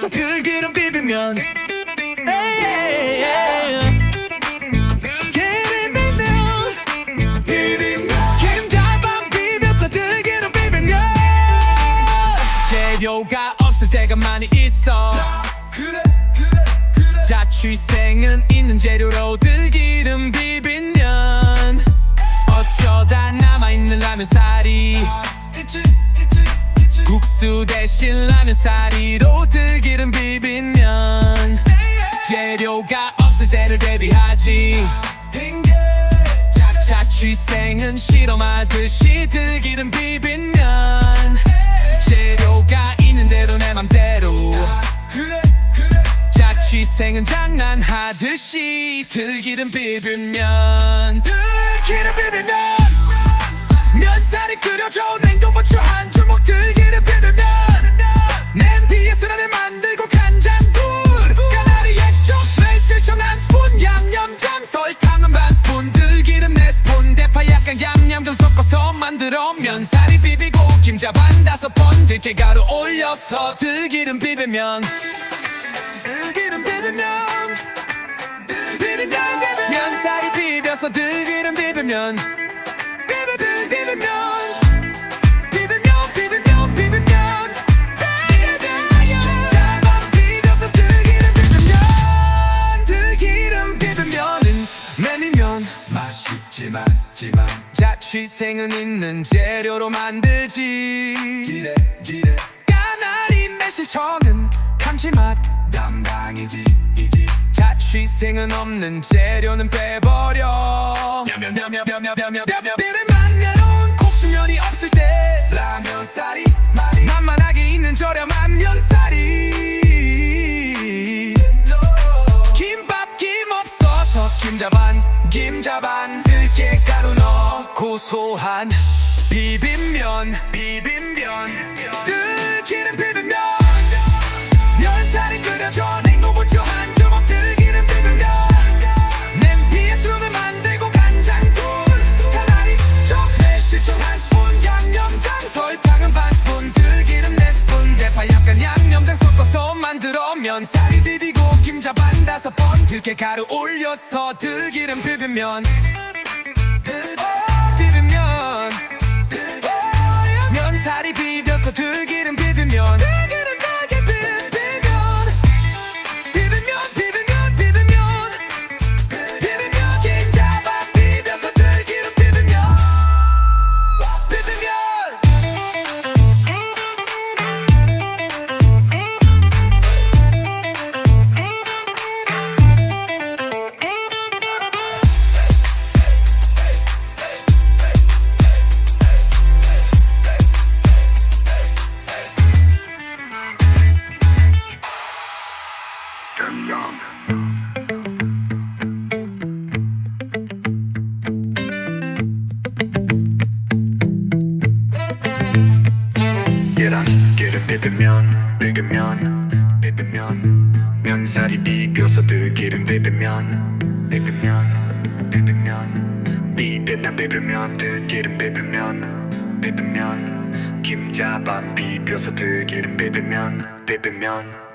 떴어. 들기름 그 비비면. 요가 그 없을 때가 많이 있어. 그래 그래 그래. 자취생은 있는 재료로 들기름 비빈면. 어쩌다 남아있는 라면 사리. 국수 대신 라면 사리로 들기름 비비면 재료가 없을 때를 대비하지. 자, 자취생은 실험하듯이 들기름 비비면 재료가 있는 대로 내 맘대로. 자취생은 장난하듯이 들기름 비비면 만들고 간장불 까나리 액젓 매실청 한 스푼. 양념장 설탕은 반 스푼. 들기름 네 스푼. 대파 약간 양념 좀 섞어서 만들어 면살이 비비고 김자 반 다섯 번 들깨가루 올려서 들기름 비비면. 들기름 비비면. 비비면. 면사리 비벼서 들기름 비비면. 비비 비비면 비비면 아쉽지만 지만. 자취생은 있는 재료로 만들지. 지레 지레. 까나리 매실청은 감칠맛. 담당이지 이지. 자취생은 없는 재료는 빼버려. 김자반 들깨가루 넣어 고소한 비빔면. 비빔면. 들기름 비빔면. 면사리 끓여줘 냉동부추 한 주먹 들기름 비빔면. 냄비에 술을 만들고 간장불 까나리 적 매실청 한 스푼 양념장 설탕은 반 스푼 들기름 네 스푼. 대파 약간 양념장 섞어서 만들어 면사리 들깨 가루 올려서 들기름 비빔면 비빔면 면사리 비벼서 들기름 비빔면 계란 기름 비빔면 비빔면 비빔면 면사리 비벼서 들기름 비빔면 비빔면 비빔면 비빔면 비빔면 들기름 비빔면 비빔면 김자반 비벼서 들기름 비빔면 비빔면